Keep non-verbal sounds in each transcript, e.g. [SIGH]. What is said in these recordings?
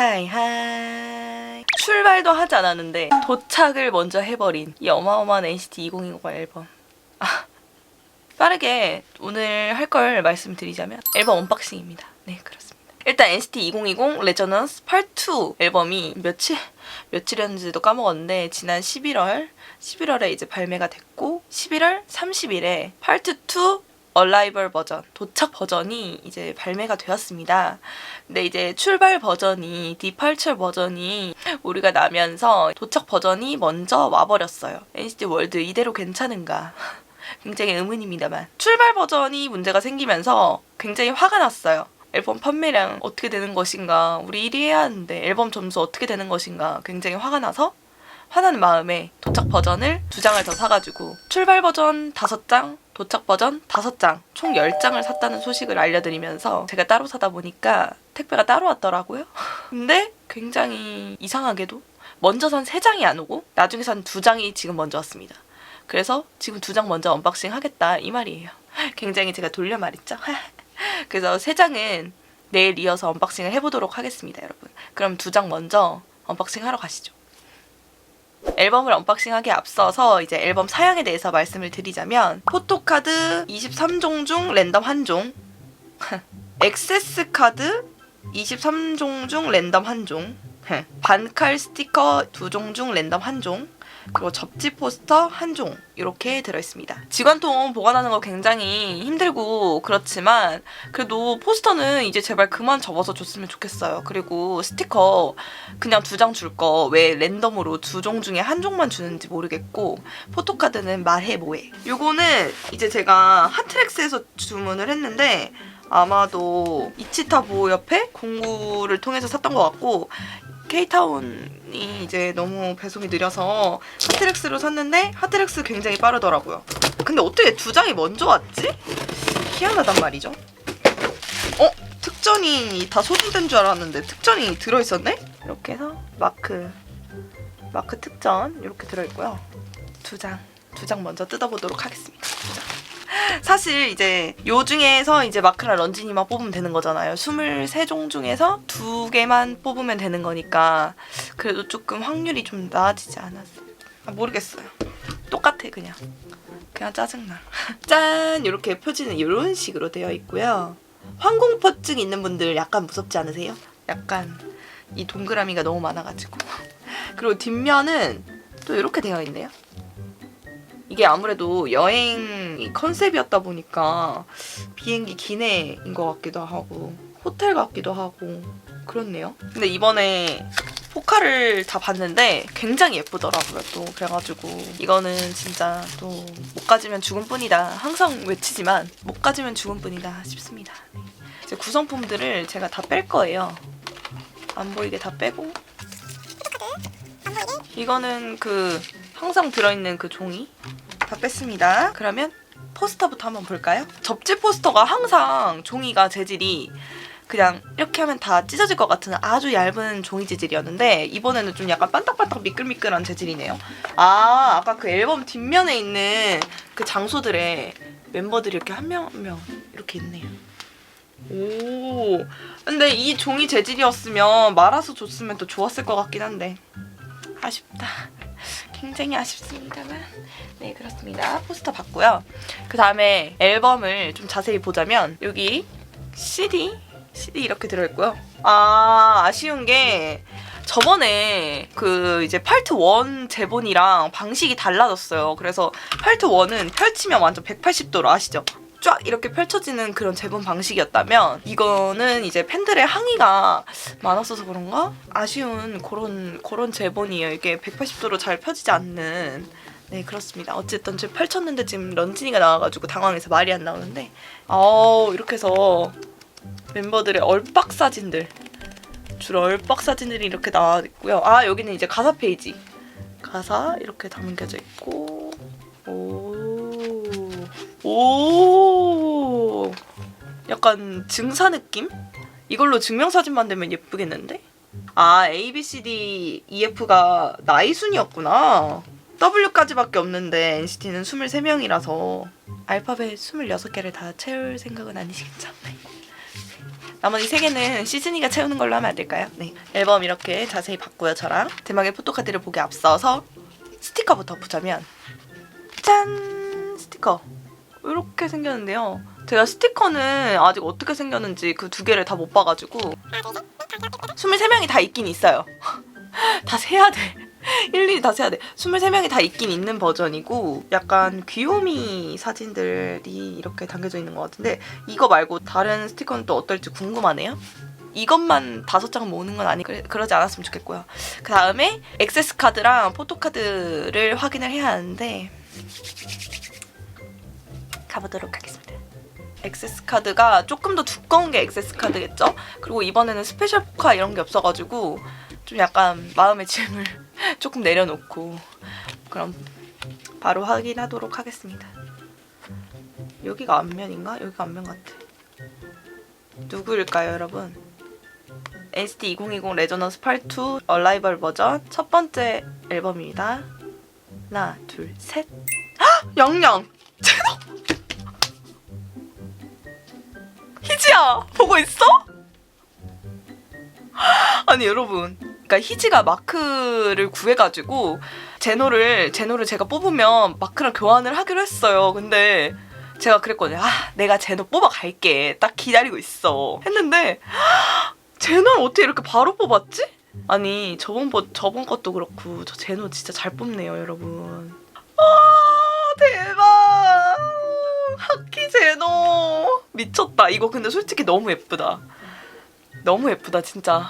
하이 하이. 출발도 하지 않았는데 도착을 먼저 해버린 이 어마어마한 NCT 2020 앨범. 아, 빠르게 오늘 할 걸 말씀드리자면 앨범 언박싱입니다. 네 그렇습니다. 일단 NCT 2020 레저넌스 파트 2 앨범이 며칠 며칠이었는지도 까먹었는데 지난 11월 11월에 이제 발매가 됐고 11월 30일에 파트 2 얼라이벌 버전, 도착 버전이 이제 발매가 되었습니다. 근데 이제 출발 버전이, 디팔처 버전이 우리가 나면서 도착 버전이 먼저 와버렸어요. NCT 월드 이대로 괜찮은가? [LAUGHS] 굉장히 의문입니다만. 출발 버전이 문제가 생기면서 굉장히 화가 났어요. 앨범 판매량 어떻게 되는 것인가? 우리 1위 해야 하는데 앨범 점수 어떻게 되는 것인가? 굉장히 화가 나서 화나는 마음에 도착 버전을 두 장을 더 사가지고 출발 버전 다섯 장, 도착 버전 다섯 장, 총 10장을 샀다는 소식을 알려드리면서 제가 따로 사다 보니까 택배가 따로 왔더라고요. [LAUGHS] 근데 굉장히 이상하게도 먼저 산세 장이 안 오고 나중에 산두 장이 지금 먼저 왔습니다. 그래서 지금 두장 먼저 언박싱 하겠다 이 말이에요. [LAUGHS] 굉장히 제가 돌려 말했죠. [LAUGHS] 그래서 세 장은 내일 이어서 언박싱을 해보도록 하겠습니다, 여러분. 그럼 두장 먼저 언박싱 하러 가시죠. 앨범을 언박싱하기에 앞서서 이제 앨범 사양에 대해서 말씀을 드리자면 포토카드 23종 중 랜덤 한종 [LAUGHS] 액세스 카드 23종 중 랜덤 한종 [LAUGHS] 반칼 스티커 두종중 랜덤 한종 그리고 접지 포스터 한 종 이렇게 들어있습니다. 직관통 보관하는 거 굉장히 힘들고 그렇지만 그래도 포스터는 이제 제발 그만 접어서 줬으면 좋겠어요. 그리고 스티커 그냥 두 장 줄 거 왜 랜덤으로 두 종 중에 한 종만 주는지 모르겠고 포토카드는 말해 뭐해. 요거는 이제 제가 핫트랙스에서 주문을 했는데 아마도 이치타보 옆에 공구를 통해서 샀던 것 같고 케이타운 이 이제 너무 배송이 느려서 하트렉스로 샀는데 하트렉스 굉장히 빠르더라고요. 근데 어떻게 두 장이 먼저 왔지? 희한하단 말이죠. 어? 특전이 다 소진된 줄 알았는데 특전이 들어있었네? 이렇게 해서 마크 마크 특전 이렇게 들어있고요. 두 장, 두 장 먼저 뜯어보도록 하겠습니다. 사실 이제 요 중에서 이제 마크랑 런쥔이만 뽑으면 되는 거잖아요. 23종 중에서 두 개만 뽑으면 되는 거니까 그래도 조금 확률이 좀 나아지지 않았어요. 아, 모르겠어요. 똑같아 그냥. 그냥 짜증나. [LAUGHS] 짠! 이렇게 표지는 이런 식으로 되어 있고요. 황공포증 있는 분들 약간 무섭지 않으세요? 약간 이 동그라미가 너무 많아가지고. [LAUGHS] 그리고 뒷면은 또 이렇게 되어 있네요. 이게 아무래도 여행 컨셉이었다 보니까 비행기 기내인 것 같기도 하고 호텔 같기도 하고 그렇네요. 근데 이번에 포카를 다 봤는데 굉장히 예쁘더라고요 또 그래가지고 이거는 진짜 또 못 가지면 죽은 뿐이다 항상 외치지만 못 가지면 죽은 뿐이다 싶습니다. 네. 이제 구성품들을 제가 다 뺄 거예요. 안 보이게 다 빼고 이거는 그 항상 들어있는 그 종이 다 뺐습니다. 그러면 포스터부터 한번 볼까요? 접지 포스터가 항상 종이가 재질이 그냥 이렇게 하면 다 찢어질 것 같은 아주 얇은 종이 재질이었는데 이번에는 좀 약간 반딱반딱 미끌미끌한 재질이네요. 아 아까 그 앨범 뒷면에 있는 그 장소들에 멤버들이 이렇게 한 명 한 명 이렇게 있네요. 오 근데 이 종이 재질이었으면 말아서 줬으면 또 좋았을 것 같긴 한데 아쉽다. [LAUGHS] 굉장히 아쉽습니다만 네 그렇습니다 포스터 봤고요 그 다음에 앨범을 좀 자세히 보자면 여기 CD CD 이렇게 들어있고요 아 아쉬운 게 저번에 그 이제 파트 1 제본이랑 방식이 달라졌어요 그래서 파트 1은 펼치면 완전 180도로 아시죠? 쫙 이렇게 펼쳐지는 그런 재본 방식이었다면 이거는 이제 팬들의 항의가 많았어서 그런가 아쉬운 그런 그런 재본이에요. 이게 180도로 잘 펴지지 않는 네 그렇습니다. 어쨌든 지금 펼쳤는데 지금 런쥔이가 나와가지고 당황해서 말이 안 나오는데 아우 이렇게 해서 멤버들의 얼빡 사진들 주로 얼빡 사진들이 이렇게 나와 있고요. 아 여기는 이제 가사 페이지 가사 이렇게 담겨져 있고 오. 오 약간 증사 느낌? 이걸로 증명사진 만들면 예쁘겠는데? 아 A, B, C, D, E, F가 나이 순이었구나 W까지밖에 없는데 NCT는 23명이라서 알파벳 26개를 다 채울 생각은 아니시겠죠? 네. 나머지 세 개는 시즈니가 채우는 걸로 하면 안 될까요? 네. 앨범 이렇게 자세히 봤고요, 저랑. 대망의 포토카드를 보기 앞서서 스티커부터 보자면 짠! 스티커. 이렇게 생겼는데요. 제가 스티커는 아직 어떻게 생겼는지 그 두 개를 다 못 봐가지고 23명이 다 있긴 있어요. [LAUGHS] 다 세야 돼. 일일이 다 세야 돼. 23명이 다 있긴 있는 버전이고 약간 귀요미 사진들이 이렇게 담겨져 있는 것 같은데 이거 말고 다른 스티커는 또 어떨지 궁금하네요. 이것만 다섯 장 모으는 건 아니 그래, 그러지 않았으면 좋겠고요. 그 다음에 액세스 카드랑 포토 카드를 확인을 해야 하는데 가보도록 하겠습니다. 액세스 카드가 조금 더 두꺼운 게 액세스 카드겠죠? 그리고 이번에는 스페셜 포카 이런 게 없어가지고 좀 약간 마음의 짐을 조금 내려놓고 그럼 바로 확인하도록 하겠습니다. 여기가 앞면인가? 여기가 앞면 같아. 누구일까요, 여러분? NCT 2020 레저너스 8-2 얼라이벌 버전 첫 번째 앨범입니다. 하나, 둘, 셋. 헉! 양양! [LAUGHS] 희지야! 보고 있어? 아니 여러분 그러니까 희지가 마크를 구해가지고 제노를 제노를 제가 뽑으면 마크랑 교환을 하기로 했어요. 근데 제가 그랬거든요. 아 내가 제노 뽑아갈게. 딱 기다리고 있어. 했는데 제노를 어떻게 이렇게 바로 뽑았지? 아니 저번 버, 저번 것도 그렇고 저 제노 진짜 잘 뽑네요 여러분. 아 대박! 하키 제노! 미쳤다. 이거 근데 솔직히 너무 예쁘다. 너무 예쁘다 진짜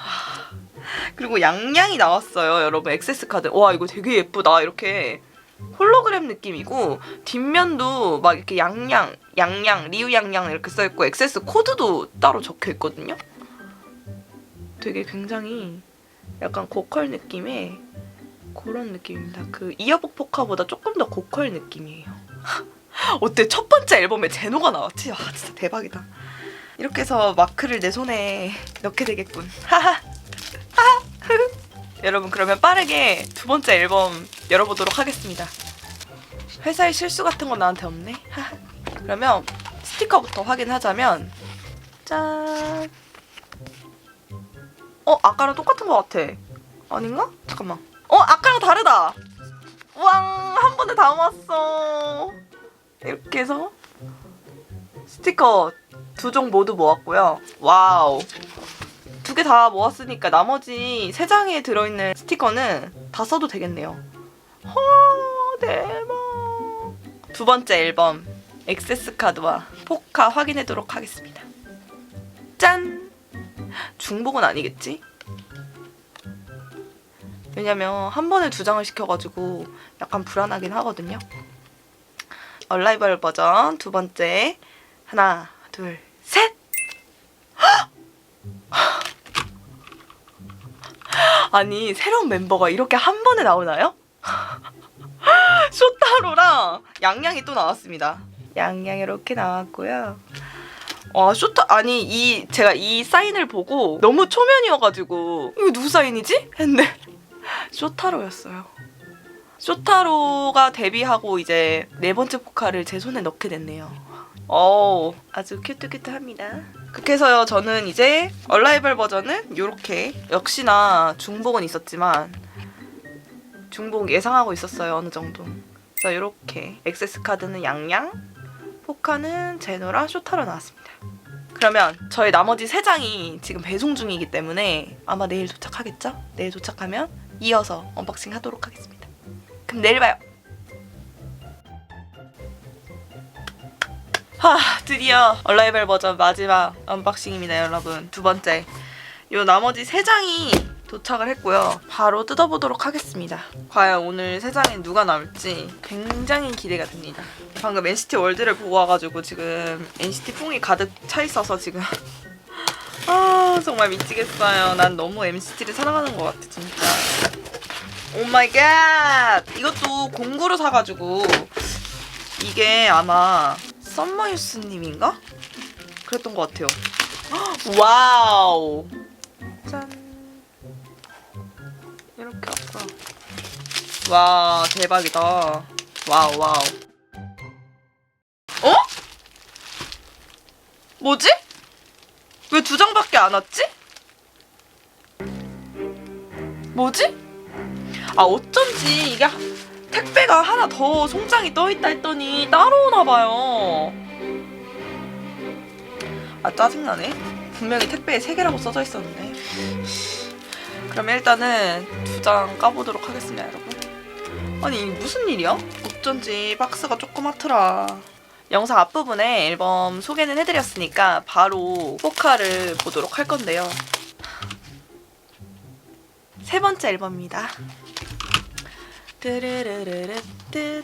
그리고 양양이 나왔어요 여러분. 액세스 카드. 와 이거 되게 예쁘다. 이렇게 홀로그램 느낌이고 뒷면도 막 이렇게 양양 양양 리우 양양 이렇게 써있고 액세스 코드도 따로 적혀 있거든요. 되게 굉장히 약간 고컬 느낌의 그런 느낌입니다. 그 이어복 포카보다 조금 더 고컬 느낌이에요. [LAUGHS] 어때? 첫 번째 앨범에 제노가 나왔지? 아 진짜 대박이다. 이렇게 해서 마크를 내 손에 넣게 되겠군. 하하. 여러분 그러면 빠르게 두 번째 앨범 열어보도록 하겠습니다. 회사의 실수 같은 건 나한테 없네. 그러면 스티커부터 확인하자면 짠. 어 아까랑 똑같은 것 같아. 아닌가? 잠깐만. 어 아까랑 다르다. 우왕 한 번에 다 모았어. 이렇게 해서 스티커 두 종 모두 모았고요. 와우. 두개다 모았으니까 나머지 세 장에 들어있는 스티커는 다 써도 되겠네요. 헐, 대박. 두 번째 앨범 액세스 카드와 포카 확인하도록 하겠습니다. 짠! 중복은 아니겠지? 왜냐면 한 번에 두 장을 시켜가지고 약간 불안하긴 하거든요. 얼라이벌 버전 두 번째 하나 둘 아니 새로운 멤버가 이렇게 한 번에 나오나요? [LAUGHS] 쇼타로랑 양양이 또 나왔습니다. 양양 이렇게 나왔고요. 와 쇼타 아니 이 제가 이 사인을 보고 너무 초면이어가지고 이거 누구 사인이지? 했는데 [LAUGHS] 쇼타로였어요. 쇼타로가 데뷔하고 이제 네 번째 포카를 제 손에 넣게 됐네요. 어 아주 큐트큐트합니다. 그렇게 해서요 저는 이제 얼라이벌 버전은 이렇게 역시나 중복은 있었지만 중복 예상하고 있었어요 어느 정도. 그래서 이렇게 액세스 카드는 양양, 포카는 제노라 쇼타로 나왔습니다. 그러면 저희 나머지 세 장이 지금 배송 중이기 때문에 아마 내일 도착하겠죠? 내일 도착하면 이어서 언박싱 하도록 하겠습니다. 그럼 내일 봐요. 하 드디어 얼라이벌 버전 마지막 언박싱입니다 여러분. 두 번째. 요 나머지 세 장이 도착을 했고요. 바로 뜯어보도록 하겠습니다. 과연 오늘 세 장에 누가 나올지 굉장히 기대가 됩니다. 방금 NCT 월드를 보고 와가지고 지금 NCT 풍이 가득 차 있어서 지금. [LAUGHS] 아 정말 미치겠어요. 난 너무 NCT를 사랑하는 것 같아 진짜. 오 마이 갓 이것도 공구로 사가지고 이게 아마 썸머유스님인가? 그랬던 것 같아요. [GASPS] 와우. 짠. 이렇게 왔어. 와 대박이다. 와우 와우. 어? 뭐지? 왜두두 장밖에 안 왔지? 뭐지? 아 어쩐지 이게 택배가 하나 더 송장이 떠있다 했더니 따로 오나 봐요. 아 짜증나네. 분명히 택배에 세 개라고 써져 있었는데. 그럼 일단은 두 장 까보도록 하겠습니다, 여러분. 아니 무슨 일이야? 어쩐지 박스가 조그맣더라. 영상 앞부분에 앨범 소개는 해드렸으니까 바로 포카를 보도록 할 건데요. 세 번째 앨범입니다. 뜨르르르르 뜨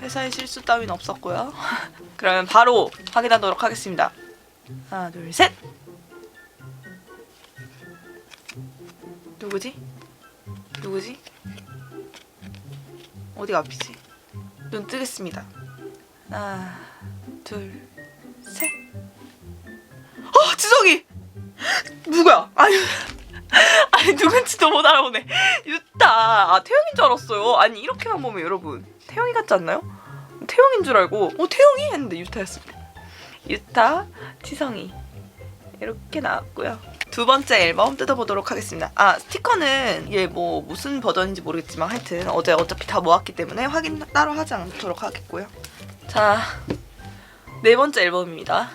회사에 실수 따윈 없었고요. [LAUGHS] 그러면 바로 확인하도록 하겠습니다. 하나 둘 셋. 누구지? 누구지? 어디가 앞이지? 눈 뜨겠습니다. 하나, 둘, 셋. 어, 지성이! [GASPS] 누구야? 아니, 누군지도 못 알아보네. 유타. 아 태영인 줄 알았어요. 아니 이렇게만 보면 여러분 태영이 같지 않나요? 태영인 줄 알고 어 태영이 했는데 유타였습니다. 유타, 지성이 이렇게 나왔고요. 두 번째 앨범 뜯어보도록 하겠습니다. 아 스티커는 이게 뭐 무슨 버전인지 모르겠지만 하여튼 어제 어차피 다 모았기 때문에 확인 따로 하지 않도록 하겠고요. 자, 네 번째 앨범입니다.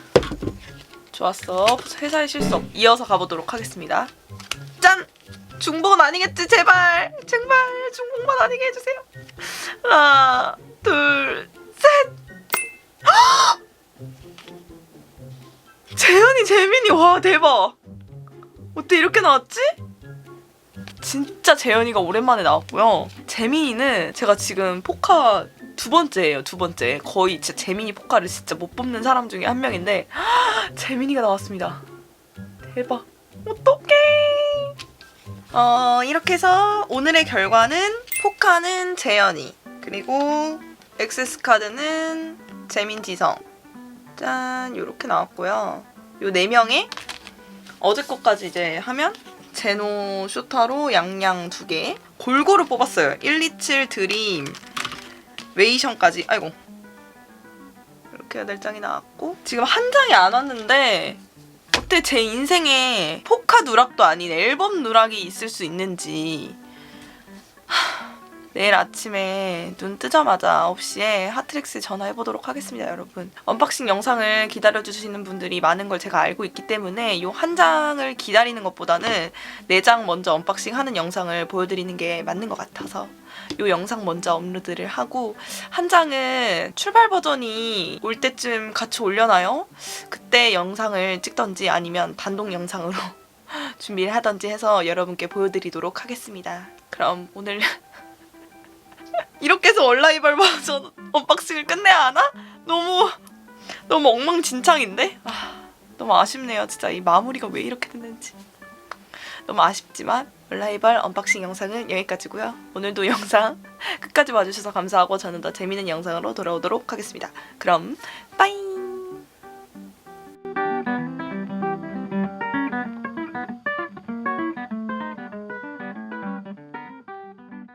좋았어. 회사의 실속 이어서 가보도록 하겠습니다. 짠! 중복은 아니겠지 제발 제발 중복만 아니게 해주세요. 하나, 둘, 셋. 헉! [GASPS] 재현이 재민이 와 대박. 어때 이렇게 나왔지? 진짜 재현이가 오랜만에 나왔고요. 재민이는 제가 지금 포카 두 번째예요, 두 번째. 거의 진짜 재민이 포카를 진짜 못 뽑는 사람 중에 한 명인데 [GASPS] 재민이가 나왔습니다. 대박. 어떡해. 어, 이렇게 해서 오늘의 결과는 포카는 재현이 그리고 액세스 카드는 재민지성 짠 요렇게 나왔고요. 요 네 명의 어제 것까지 이제 하면 제노 쇼타로 양양 두 개 골고루 뽑았어요. 127 드림 웨이션까지 아이고 이렇게 네 장이 나왔고 지금 한 장이 안 왔는데 어때? 제 인생에 포카 누락도 아닌 앨범 누락이 있을 수 있는지. 하, 내일 아침에 눈 뜨자마자 9시에 하트렉스 전화해보도록 하겠습니다 여러분 언박싱 영상을 기다려주시는 분들이 많은 걸 제가 알고 있기 때문에 이 한 장을 기다리는 것보다는 네 장 먼저 언박싱 하는 영상을 보여드리는 게 맞는 것 같아서 이 영상 먼저 업로드를 하고 한 장은 출발 버전이 올 때쯤 같이 올려놔요. 그때 영상을 찍던지 아니면 단독 영상으로 [LAUGHS] 준비를 하던지 해서 여러분께 보여드리도록 하겠습니다. 그럼 오늘 이렇게 해서 얼라이벌 버전 언박싱을 끝내야 하나? 너무 너무 엉망진창인데? 아, 너무 아쉽네요. 진짜 이 마무리가 왜 이렇게 됐는지. 너무 아쉽지만 얼라이벌 언박싱 영상은 여기까지고요. 오늘도 [LAUGHS] 영상 끝까지 봐주셔서 감사하고 저는 더 재밌는 영상으로 돌아오도록 하겠습니다. 그럼 빠이!